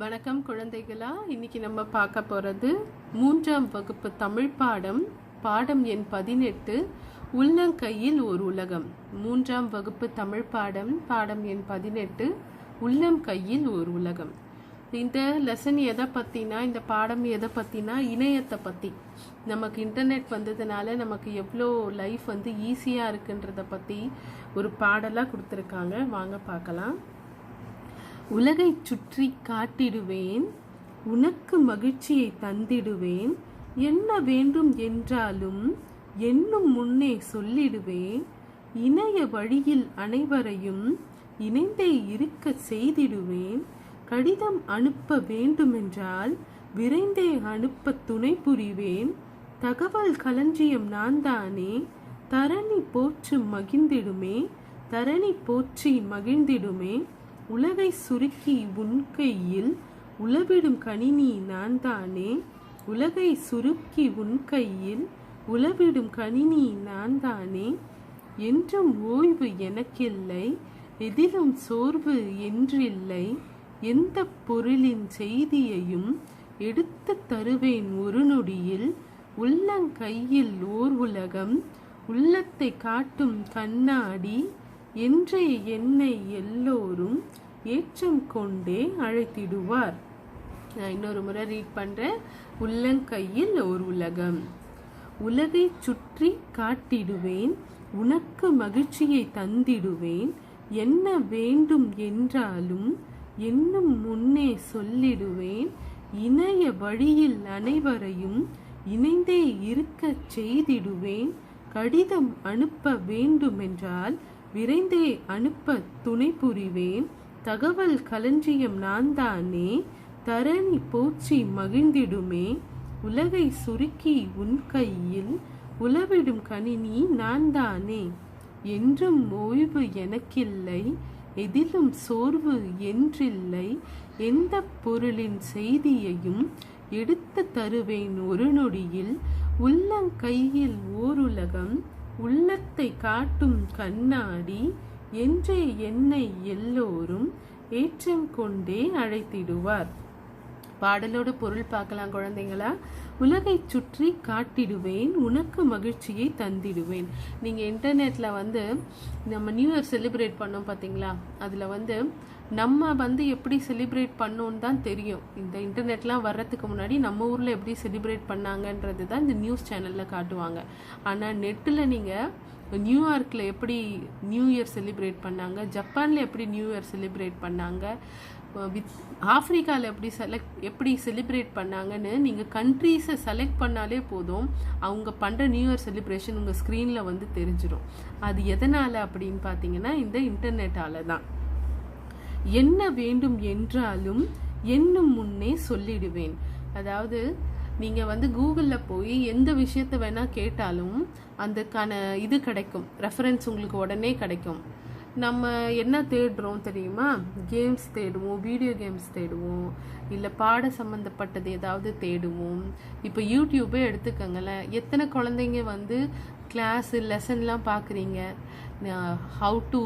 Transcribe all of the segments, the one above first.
வணக்கம் குழந்தைகளா. இன்னைக்கு நம்ம பார்க்க போகிறது மூன்றாம் வகுப்பு தமிழ் பாடம் பாடம் எண் பதினெட்டு உள்ளங்கையில் ஒரு உலகம். மூன்றாம் வகுப்பு தமிழ் பாடம் பாடம் எண் பதினெட்டு உள்ளம் கையில் ஒரு உலகம். இந்த லெசன் எதை பற்றினா இந்த பாடம் எதை பற்றினா இணையத்தை பற்றி நமக்கு இன்டர்நெட் வந்ததுனால நமக்கு எவ்வளோ லைஃப் வந்து ஈஸியாக இருக்குன்றத பற்றி ஒரு பாடலாக கொடுத்துருக்காங்க. வாங்க பார்க்கலாம். உலகைச் சுற்றி காட்டிடுவேன். உனக்கு மகிழ்ச்சியை தந்திடுவேன். என்ன வேண்டும் என்றாலும் என்னும் முன்னே சொல்லிடுவேன். இணைய வழியில் அனைவரையும் இணைந்தே இருக்க செய்திடுவேன். கடிதம் அனுப்ப வேண்டுமென்றால் விரைந்தே அனுப்ப துணை புரிவேன். தகவல் களஞ்சியம் நான் தானே தரணி போற்று மகிழ்ந்திடுமே. தரணி போற்றி மகிழ்ந்திடுமே. உலகை சுருக்கி உன் கையில் உளவிடும் கணினி நான் தானே உலகை சுருக்கி உன் கையில் உளவிடும் கணினி நான் தானே என்றும் ஓய்வு எனக்கில்லை எதிலும் சோர்வு என்றில்லை. எந்த பொருளின் செய்தியையும் எடுத்து தருவேன் ஒரு நொடியில். உள்ளங்கையில் ஓர் உலகம் உள்ளத்தை காட்டும் கண்ணாடி என்றே என்னை எல்லோரும் ஏற்றம் கொண்டே அழைத்திடுவார். நான் இன்னொரு முறை ரீட் பண்றேன். உள்ளங்கையில் ஒரு உலகம். உலகை சுற்றி காட்டிடுவேன். உனக்கு மகிழ்ச்சியை தந்திடுவேன். என்ன வேண்டும் என்றாலும் என்னும் முன்னே சொல்லிடுவேன். இணைய வழியில் அனைவரையும் இணைந்தே இருக்கச் செய்திடுவேன். கடிதம் அனுப்ப வேண்டுமென்றால் விரைந்தே அனுப்ப துணை புரிவேன். தகவல் களஞ்சியம் நான் தானே தரணி போச்சி மகிழ்ந்திடுமே. உலகை சுருக்கி உன் கையில் உலவிடும் கணினி நான் தானே என்றும் ஓய்வு எனக்கில்லை எதிலும் சோர்வு என்றில்லை. எந்த பொருளின் செய்தியையும் எடுத்து தருவேன் ஒரு நொடியில். உள்ளங்கையில் ஓருலகம் உள்ளத்தை காட்டும் கண்ணாடி என்றே என்னை எல்லோரும் ஏற்றம் கொண்டே அழைத்திடுவார். பாடலோட பொருள் பார்க்கலாம் குழந்தைங்களா? உலகை சுற்றி காட்டிடுவேன் உனக்கு மகிழ்ச்சியை தந்திடுவேன். நீங்கள் இன்டர்நெட்டில் வந்து நம்ம நியூ இயர் செலிப்ரேட் பண்ணோம் பார்த்தீங்களா அதில் வந்து நம்ம வந்து எப்படி செலிப்ரேட் பண்ணோன்னு தான் தெரியும். இந்த இன்டர்நெட்லாம் வர்றதுக்கு முன்னாடி நம்ம ஊரில் எப்படி செலிப்ரேட் பண்ணாங்கன்றது தான் இந்த நியூஸ் சேனலில் காட்டுவாங்க. ஆனால் நெட்டில் நீங்கள் நியூயார்க்கில் எப்படி நியூ இயர் செலிப்ரேட் பண்ணாங்க ஜப்பானில் எப்படி நியூ இயர் செலிப்ரேட் பண்ணாங்க வித் ஆஃப்ரிக்காவில் எப்படி செலக்ட் எப்படி செலிப்ரேட் பண்ணாங்கன்னு நீங்கள் கண்ட்ரீஸை செலக்ட் பண்ணாலே போதும். அவங்க பண்ணுற நியூ இயர் செலிப்ரேஷன் உங்கள் ஸ்க்ரீனில் வந்து தெரிஞ்சிடும் அது எதனால் அப்படின்னு பார்த்தீங்கன்னா இந்த இன்டர்நெட்டால் தான். என்ன வேண்டும் என்றாலும் என்னும் முன்னே சொல்லிடுவேன். அதாவது நீங்கள் வந்து கூகுளில் போய் எந்த விஷயத்த வேணால் கேட்டாலும் அதுக்கான இது கிடைக்கும். ரெஃபரன்ஸ் உங்களுக்கு உடனே கிடைக்கும். நம்ம என்ன தேடுறோம் தெரியுமா? கேம்ஸ் தேடுவோம் வீடியோ கேம்ஸ் தேடுவோம். இல்லை பாட சம்மந்தப்பட்டது ஏதாவது தேடுவோம். இப்போ யூடியூபே எடுத்துக்கோங்களேன். எத்தனை குழந்தைங்க வந்து கிளாஸு லெசன்லாம் பார்க்குறீங்க ஹவு டு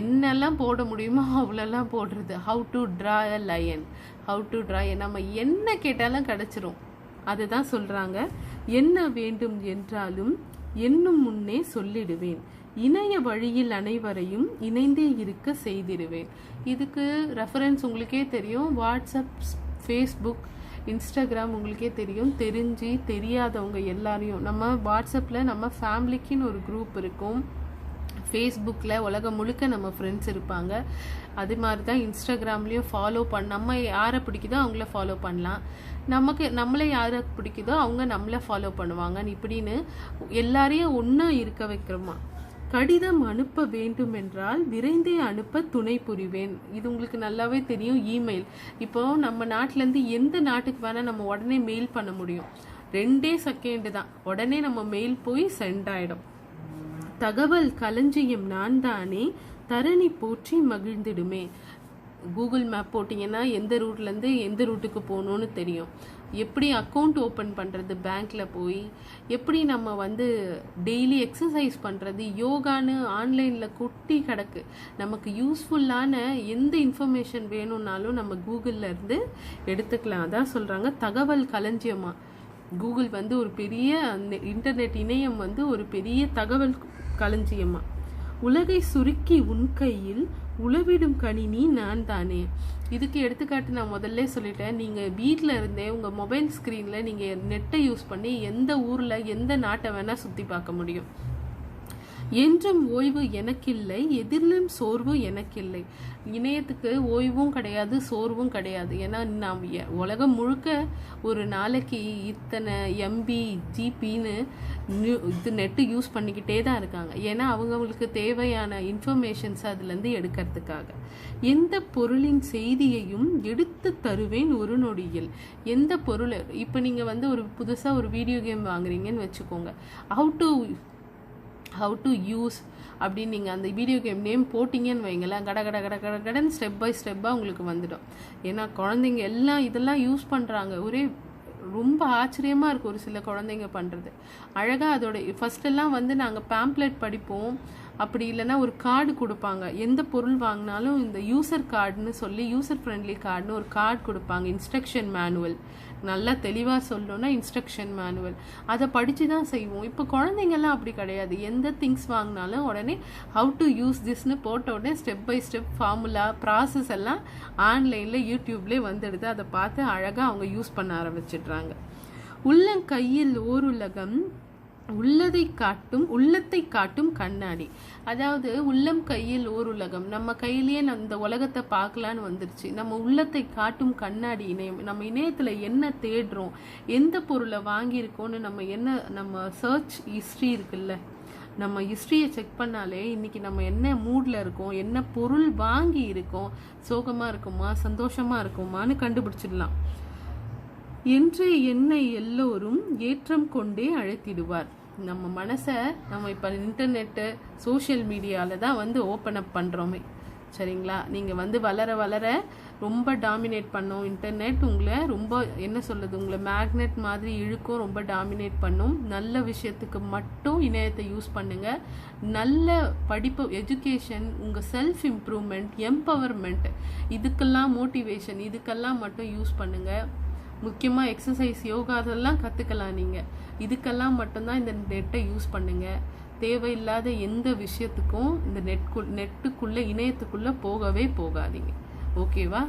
என்னெல்லாம் போட முடியுமோ அவ்வளோலாம் போடுறது. How to draw a lion how to draw நம்ம என்ன கேட்டாலும் கிடச்சிரும். அதுதான் சொல்கிறாங்க என்ன வேண்டும் என்றாலும் என்னும் முன்னே சொல்லிடுவேன். இணைய வழியில் அனைவரையும் இணைந்தே இருக்க செய்திடுவேன். இதுக்கு ரெஃபரன்ஸ் உங்களுக்கே தெரியும். வாட்ஸ்அப் ஃபேஸ்புக் இன்ஸ்டாகிராம் உங்களுக்கே தெரியும். தெரிஞ்சு தெரியாதவங்க எல்லாரையும். நம்ம வாட்ஸ்அப்பில் நம்ம ஃபேமிலிக்குன்னு ஒரு குரூப் இருக்கும். ஃபேஸ்புக்கில் உலகம் முழுக்க நம்ம ஃப்ரெண்ட்ஸ் இருப்பாங்க. அது மாதிரி தான் இன்ஸ்டாகிராம்லேயும் ஃபாலோ பண்ண நம்ம யாரை பிடிக்குதோ அவங்கள ஃபாலோ பண்ணலாம். நமக்கு நம்மளை யாரை பிடிக்குதோ அவங்க நம்மளை ஃபாலோ பண்ணுவாங்க இப்படின்னு எல்லாரையும் ஒன்றா இருக்க வைக்கிறோமா? கடிதம் அனுப்ப வேண்டும் என்றால் விரைந்தே அனுப்ப துணை புரிவேன். இது உங்களுக்கு நல்லாவே தெரியும் இமெயில் இப்போ நம்ம நாட்டிலேருந்து எந்த நாட்டுக்கு வேணால் நம்ம உடனே மெயில் பண்ண முடியும். ரெண்டே செகண்டு தான். உடனே நம்ம மெயில் போய் சென்ட் ஆகிடும் தகவல் களஞ்சியம் நான் தானே தரணி போற்றி மகிழ்ந்திடுமே. கூகுள் மேப் போட்டிங்கன்னா எந்த ரூட்லேருந்து எந்த ரூட்டுக்கு போகணுன்னு தெரியும். எப்படி அக்கௌண்ட் ஓப்பன் பண்ணுறது பேங்க்கில் போய் எப்படி நம்ம வந்து டெய்லி எக்ஸசைஸ் பண்ணுறது யோகான்னு ஆன்லைனில் கொட்டி கிடக்கு. நமக்கு யூஸ்ஃபுல்லான எந்த இன்ஃபர்மேஷன் வேணும்னாலும் நம்ம கூகுளில் இருந்து எடுத்துக்கலாம். அதான் சொல்கிறாங்க தகவல் களஞ்சியமாக கூகுள் வந்து ஒரு பெரிய அந்த இன்டர்நெட் இணையம் வந்து ஒரு பெரிய தகவல் களஞ்சியமாக உலகை சுருக்கி உன் கையில் உளவிடும் கணினி நான் தானே இதுக்கு எடுத்துக்காட்டு நான் முதல்ல சொல்லிட்டேன். நீங்கள் வீட்டில் இருந்தே உங்கள் மொபைல் ஸ்க்ரீனில் நீங்கள் நெட்டை யூஸ் பண்ணி எந்த ஊரில் எந்த நாட்டை வேணால் சுற்றி பார்க்க முடியும். என்றும் ஓய்வு எனக்கில்லை எதிரிலும் சோர்வு எனக்கில்லை. இணையத்துக்கு ஓய்வும் கிடையாது சோர்வும் கிடையாது. ஏன்னா நாம் எ- உலகம் முழுக்க ஒரு நாளைக்கு இத்தனை எம்பி ஜிபின்னு இது நெட்டு யூஸ் பண்ணிக்கிட்டே தான் இருக்காங்க. ஏன்னா அவங்கவுங்களுக்கு தேவையான இன்ஃபர்மேஷன்ஸ் அதுலேருந்து எடுக்கிறதுக்காக. எந்த பொருளின் செய்தியையும் எடுத்து தருவேன் ஒரு நொடியில். எந்த பொருள் இப்போ நீங்கள் வந்து ஒரு புதுசாக ஒரு வீடியோ கேம் வாங்குறீங்கன்னு வச்சுக்கோங்க. How to how to use அப்படின்னு நீங்கள் அந்த வீடியோ கேம் நேம் போட்டிங்கன்னு வைங்களேன் கட கட கட கட கடன்னு ஸ்டெப் பை ஸ்டெப்பாக உங்களுக்கு வந்துடும். ஏன்னா குழந்தைங்க எல்லாம் இதெல்லாம் யூஸ் பண்ணுறாங்க ஒரே ரொம்ப ஆச்சரியமாக இருக்கும் ஒரு சில குழந்தைங்க பண்ணுறது அழகாக அதோட ஃபஸ்ட்டெல்லாம் வந்து நாங்கள் பேம்ப்ளெட் படிப்போம். அப்படி இல்லைன்னா ஒரு கார்டு கொடுப்பாங்க. எந்த பொருள் வாங்கினாலும் இந்த யூசர் கார்டுன்னு சொல்லி யூசர் ஃப்ரெண்ட்லி கார்டுன்னு ஒரு கார்டு கொடுப்பாங்க. இன்ஸ்ட்ரக்ஷன் மேனுவல் நல்லா தெளிவாக சொல்லணும்னா இன்ஸ்ட்ரக்ஷன் மேனுவல் அதை படித்து தான் செய்வோம். இப்போ குழந்தைங்கெல்லாம் அப்படி கிடையாது. எந்த திங்ஸ் வாங்கினாலும் உடனே ஹவு டு யூஸ் திஸ்னு போட்ட உடனே step by step formula process எல்லாம் ஆன்லைனில் யூடியூப்லேயே வந்துடுது. அதை பார்த்து அழகாக அவங்க யூஸ் பண்ண ஆரம்பிச்சிடுறாங்க. உள்ளங்கையில் ஓருலகம் உள்ளதை காட்டும் உள்ளத்தை காட்டும் கண்ணாடி. அதாவது உள்ளம் கையில் ஓர் உலகம். நம்ம கையிலேயே அந்த உலகத்தை பார்க்கலான்னு வந்துருச்சு. நம்ம உள்ளத்தை காட்டும் கண்ணாடி இணையம். நம்ம இணையத்தில் என்ன தேடுறோம்? எந்த பொருளை வாங்கியிருக்கோன்னு நம்ம என்ன நம்ம சர்ச் ஹிஸ்ட்ரி இருக்குல்ல? நம்ம ஹிஸ்ட்ரியை செக் பண்ணாலே இன்னைக்கு நம்ம என்ன மூடில் இருக்கோம்? என்ன பொருள் வாங்கி இருக்கோம்? சோகமாக இருக்குமா? சந்தோஷமாக இருக்குமான்னு கண்டுபிடிச்சிடலாம். என்று என்னை எல்லோரும் ஏற்றம் கொண்டே அழைத்திடுவார். நம்ம மனசை நம்ம இப்போ இன்டர்நெட்டு சோஷியல் மீடியாவில் தான் வந்து ஓப்பன் அப் பண்ணுறோமே சரிங்களா? நீங்கள் வந்து வளர வளர ரொம்ப டாமினேட் பண்ணும். இன்டர்நெட் உங்களை ரொம்ப என்ன சொல்லுது உங்களை மேக்னெட் மாதிரி இழுக்கும் ரொம்ப டாமினேட் பண்ணும். நல்ல விஷயத்துக்கு மட்டும் இணையத்தை யூஸ் பண்ணுங்கள் நல்ல படிப்பு எஜுகேஷன் உங்கள் செல்ஃப் இம்ப்ரூவ்மெண்ட் எம்பவர்மெண்ட் இதுக்கெல்லாம் மோட்டிவேஷன் இதுக்கெல்லாம் மட்டும் யூஸ் பண்ணுங்கள் முக்கியமாக எக்ஸசைஸ் யோகா அதெல்லாம் கற்றுக்கலாம் நீங்கள் இதுக்கெல்லாம் மட்டும்தான் இந்த நெட்டை யூஸ் பண்ணுங்க. தேவையில்லாத எந்த விஷயத்துக்கும் இந்த நெட்கு நெட்டுக்குள்ளே இணையத்துக்குள்ளே போகவே போகாதீங்க. ஓகேவா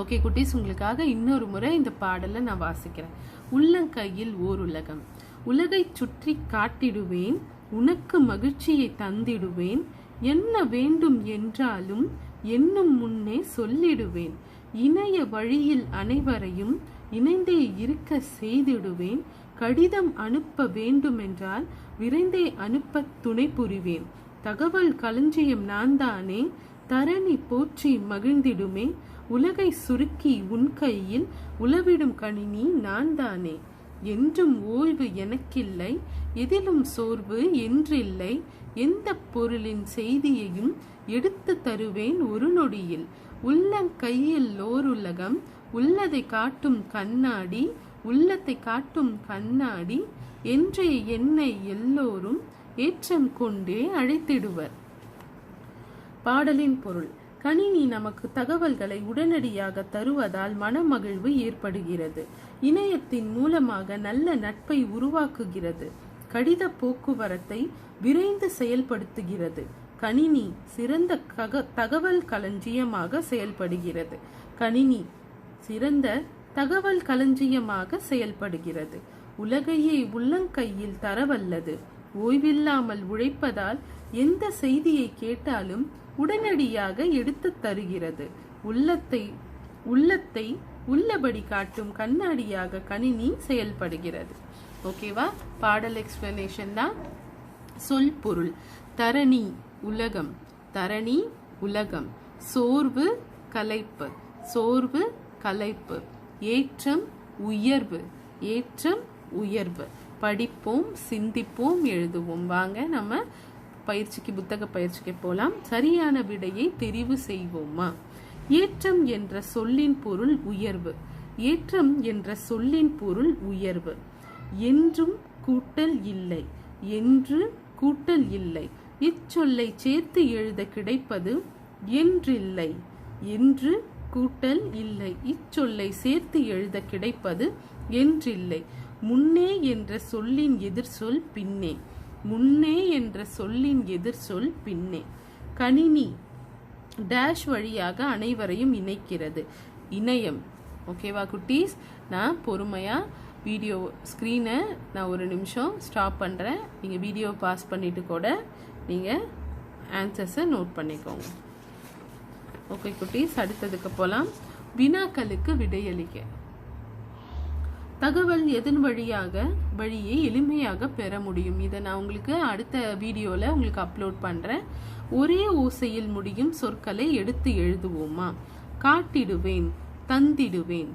ஓகே குட்டீஸ் உங்களுக்காக இன்னொரு முறை இந்த பாடலை நான் வாசிக்கிறேன். உள்ளங்கையில் ஓர் உலகம் உலகைச் சுற்றி காட்டிடுவேன் உனக்கு மகிழ்ச்சியை தந்திடுவேன் என்ன வேண்டும் என்றாலும் என்னும் முன்னே சொல்லிடுவேன். இணைய வழியில் அனைவரையும் இணைந்தே இருக்க செய்திடுவேன் கடிதம் அனுப்ப வேண்டுமென்றால் விரைந்தே அனுப்ப துணை புரிவேன். தகவல் களஞ்சியம் நான் தானே தரணி போற்றி மகிழ்ந்திடுமே உலகை சுருக்கி உன் கையில் உளவிடும் கணினி நான் தானே என்றும் ஓய்வு எனக்கில்லை எதிலும் சோர்வு என்றில்லை எந்த பொருளின் செய்தியையும் எடுத்து தருவேன் ஒரு நொடியில். உள்ளங்கையில் ஓருலகம் உள்ளதை காட்டும் கண்ணாடி உள்ளத்தை காட்டும் கண்ணாடி என்றைய என்னை எல்லோரும் ஏற்றம் கொண்டே அழைத்திடுவர். பாடலின் பொருள் கணினி நமக்கு தகவல்களை உடனடியாக தருவதால் மனமகிழ்வு ஏற்படுகிறது. இணையத்தின் மூலமாக நல்ல நட்பை உருவாக்குகிறது. கடித போக்குவரத்தை விரைந்து செயல்படுத்துகிறது. கணினி சிறந்த தகவல் களஞ்சியமாக செயல்படுகிறது. கணினி சிறந்த தகவல் களஞ்சியமாக செயல்படுகிறது. உலகையே உள்ளங்கையில் தரவல்லது. ஓய்வில்லாமல் உழைப்பதால் எந்த செய்தியை கேட்டாலும் உடனடியாக எடுத்துத் தருகிறது. உள்ளத்தை உள்ளத்தை உள்ளபடி காட்டும் கண்ணாடியாக கணினி செயல்படுகிறது. ஓகேவா? பாடல் எக்ஸ்பிளனேஷன் தான். சொல் பொருள். தரணி உலகம். தரணி உலகம். சோர்வு கலைப்பு. சோர்வு கலைப்பு. ஏற்றம் உயர்வு. ஏற்றம் உயர்வு. படிப்போம் சிந்திப்போம் எழுதுவோம். வாங்க நம்ம பயிற்சிக்கு புத்தக பயிற்சிக்கு போகலாம் சரியான விடையை தெரிவு செய்வோமா? ஏற்றம் என்ற சொல்லின் பொருள் உயர்வு. ஏற்றம் என்ற சொல்லின் பொருள் உயர்வு. என்றும் கூட்டல் இல்லை. என்று கூட்டல் இல்லை. இச்சொல்லை சேர்த்து எழுத கிடைப்பது என்றில்லை. என்று கூட்டல் இல்லை. இச்சொல்லை சேர்த்து எழுத கிடைப்பது என்றில்லை. முன்னே என்ற சொல்லின் எதிர்சொல் பின்னே. முன்னே என்ற சொல்லின் எதிர்சொல் பின்னே. கணினி டேஷ் வழியாக அனைவரையும் இணைக்கிறது. இணையம். ஓகேவா குட்டீஸ்? நான் பொறுமையாக வீடியோ ஸ்க்ரீனை நான் ஒரு நிமிஷம் ஸ்டாப் பண்ணுறேன் நீங்கள் வீடியோ பாஸ் பண்ணிவிட்டு கூட நீங்கள் ஆன்சர்ஸை நோட் பண்ணிக்கோங்க. ஓகே குட்டீஸ் அடுத்ததுக்கு போகலாம் வினாக்களுக்கு விடையளிக்க. தகவல் எதன் வழியாக வழியை எளிமையாக பெற முடியும். இதை நான் உங்களுக்கு அடுத்த வீடியோவில் உங்களுக்கு அப்லோட் பண்ணுறேன் ஒரே ஓசையில் முடியும் சொற்களை எடுத்து எழுதுவோமா? காட்டிடுவேன் தந்திடுவேன்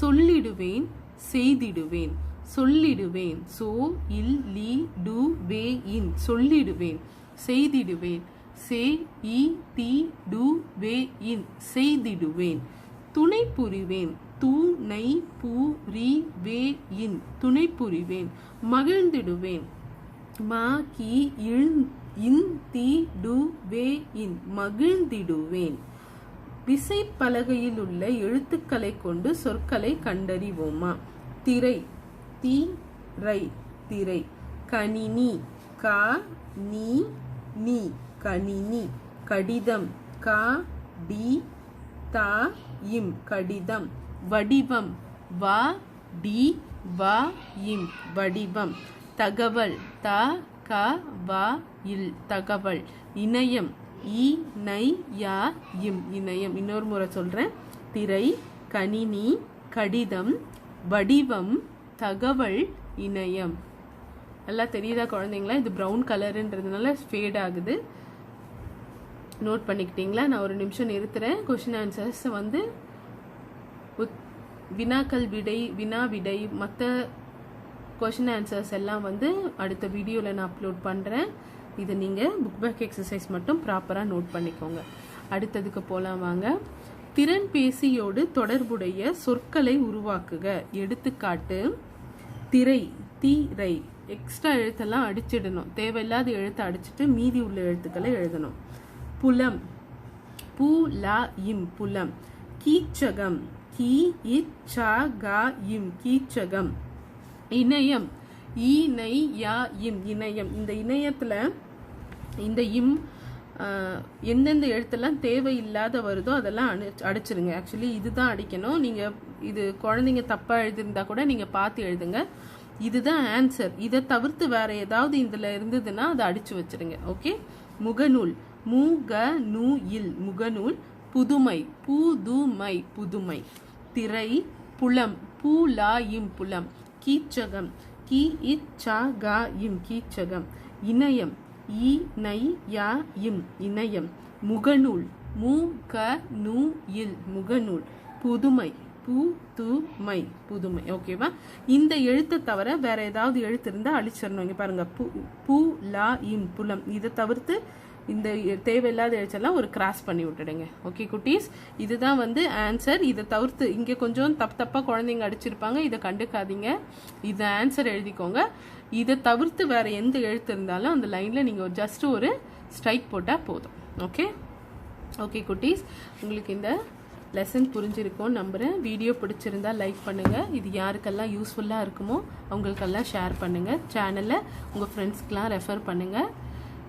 சொல்லிடுவேன் செய்திடுவேன் சொல்லிடுவேன் சோ இல் லி டு வே இன் சொல்லிடுவேன் செய்திடுவேன். சே தி டு இன் செய்திடுவேன். துணை புரிவேன் துணை பூரி வே இன் துணை புரிவேன் மகிழ்ந்திடுவேன் மா கி இன் இன் தி டு வே இன் மகிழ்ந்திடுவேன். விசைப்பலகையில் உள்ள எழுத்துக்களை கொண்டு சொற்களை கண்டறிவோமா? திரை தி ரை திரை. கணினி க நீ நீ. கணினி கடிதம் க டி த இம் கடிதம் வடிவம் வ டி வ இம் வடிவம் தகவல் த க வ இல் தகவல் இணையம் இ நை யா இம் இணையம். இன்னொரு முறை சொல்கிறேன் திரை கணினி கடிதம் வடிவம் தகவல் இணையம். நல்லா தெரியுதா குழந்தைங்களா? இது ப்ரௌன் கலருன்றதுனால ஃபேட் ஆகுது. நோட் பண்ணிக்கிட்டீங்களா? நான் ஒரு நிமிஷம் நிறுத்துறேன். கொஷின் ஆன்சர்ஸ் வந்து உத்- வினாக்கள் விடை வினா விடை மற்ற கொஷின் ஆன்சர்ஸ் எல்லாம் வந்து அடுத்த வீடியோவில் நான் அப்லோட் பண்ணுறேன் இதை நீங்கள் புக் பேக் எக்ஸசைஸ் மட்டும் ப்ராப்பராக நோட் பண்ணிக்கோங்க. அடுத்ததுக்கு போகலாம் வாங்க. திறன் பேசியோடு தொடர்புடைய சொற்களை உருவாக்குக. எடுத்துக்காட்டு திரை தீரை. எக்ஸ்ட்ரா எழுத்தெல்லாம் அடிச்சிடணும். தேவையில்லாத எழுத்தை அடிச்சிட்டு மீதி உள்ள எழுத்துக்களை எழுதணும். புலம். பூ லா இம் புலம் கீச்சகம். கீ இச் ச இம் கீச்சகம். இணையம். ஈனை நை யா இம் இணையம். இந்த இணையத்தில் இந்த இம் எந்தெந்த எழுத்தெல்லாம் தேவையில்லாத வருதோ அதெல்லாம் அடி அடிச்சிருங்க. ஆக்சுவலி இதுதான் அடிக்கணும். நீங்கள் இது குழந்தைங்க தப்பாக எழுதியிருந்தா கூட நீங்கள் பார்த்து எழுதுங்க. இதுதான் ஆன்சர் இதை தவிர்த்து வேற ஏதாவது இதில் இருந்ததுன்னா அதை அடிச்சு வச்சிருங்க. ஓகே முகநூல். மூக நூயில் இல் முகநூல் புதுமை புதுமை புதுமை. திரை புலம் பூ இம் புலம். கீச்சகம் கி இச் ச இம் கீச்சகம். இணையம் இ நை யா இம் இணையம். முகநூல் மு க இல் முகநூல். புதுமை பு து மை புதுமை ஓகேவா இந்த எழுத்தை தவிர வேற ஏதாவது எழுத்து இருந்தால் அழிச்சிடணும். இங்கே பாருங்க. பு பூ லா இம் புலம். இதை தவிர்த்து இந்த தேவையில்லாத எழுத்தெல்லாம் ஒரு கிராஸ் பண்ணி விட்டுடுங்க. ஓகே குட்டீஸ்? இதுதான் வந்து ஆன்சர் இதை தவிர்த்து இங்கே கொஞ்சம் தப்பு தப்பாக குழந்தைங்க அடிச்சிருப்பாங்க. இதை கண்டுக்காதீங்க. இதை ஆன்சர் எழுதிக்கோங்க. இதை தவிர்த்து வேற எந்த எழுத்து இருந்தாலும் அந்த லைனில் நீங்கள் ஜஸ்ட் ஒரு ஸ்ட்ரைக் போட்டால் போதும். ஓகே ஓகே குட்டீஸ். உங்களுக்கு இந்த லெசன் புரிஞ்சிருக்கும் நம்புகிறேன் வீடியோ பிடிச்சிருந்தா லைக் பண்ணுங்கள் இது யாருக்கெல்லாம் யூஸ்ஃபுல்லாக இருக்குமோ அவங்களுக்கெல்லாம் ஷேர் பண்ணுங்கள் சேனலை உங்கள் ஃப்ரெண்ட்ஸ்க்கெலாம் ரெஃபர் பண்ணுங்கள்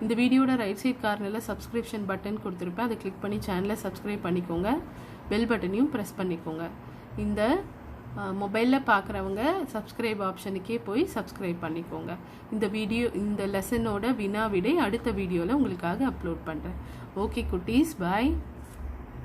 இந்த வீடியோட ரைட் சைட் கார்னரில் சப்ஸ்கிரிப்ஷன் பட்டன் கொடுத்துருப்பேன். அதை கிளிக் பண்ணி சேனலை சப்ஸ்கிரைப் பண்ணிக்கோங்க. பெல் பட்டனையும் ப்ரெஸ் பண்ணிக்கோங்க. இந்த மொபைலில் பார்க்குறவங்க சப்ஸ்கிரைப் ஆப்ஷனுக்கே போய் சப்ஸ்கிரைப் பண்ணிக்கோங்க. இந்த வீடியோ இந்த லெசனோட வினா விடை அடுத்த வீடியோவில் உங்களுக்காக அப்லோட் பண்ணுறேன் ஓகே குட்டீஸ் பாய்